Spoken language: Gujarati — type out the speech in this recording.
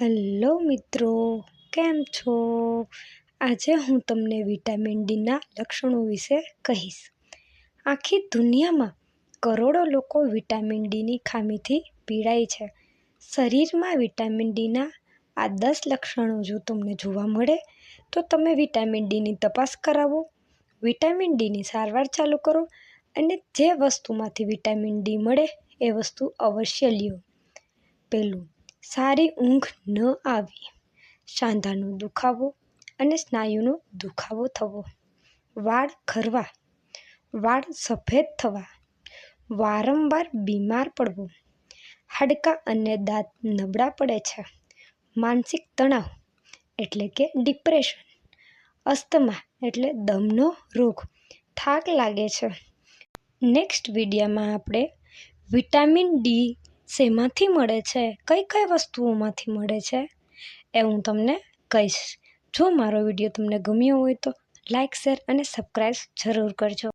હેલો મિત્રો, કેમ છો? આજે હું તમને વિટામિન ડીના લક્ષણો વિશે કહીશ. આખી દુનિયામાં કરોડો લોકો વિટામિન ડીની ખામીથી પીડાય છે. શરીરમાં વિટામિન ડીના આ દસ લક્ષણો જો તમને જોવા મળે, તો તમે વિટામિન ડીની તપાસ કરાવો. વિટામિન ડીની સારવાર ચાલુ કરો અને જે વસ્તુમાંથી વિટામિન ડી મળે એ વસ્તુ અવશ્ય લ્યો. પહેલું સારી ઊંઘ ન આવી. સાંધાનો દુખાવો અને સ્નાયુનો દુખાવો થવો. વાળ ખરવા. વાળ સફેદ થવા. વારંવાર બીમાર પડવું. હાડકાં અને દાંત નબળા પડે છે. માનસિક તણાવ એટલે કે ડિપ્રેશન. અસ્થમા એટલે દમનો રોગ. થાક લાગે છે. નેક્સ્ટ વિડીયામાં આપણે વિટામિન ડી શેમાંથી મળે છે? કઈ કઈ વસ્તુઓમાંથી મળે છે? એ હું તમને કહીશ. જો મારો વીડિયો તમને ગમ્યો હોય તો લાઇક શેર અને સબસ્ક્રાઈબ જરૂર કરજો.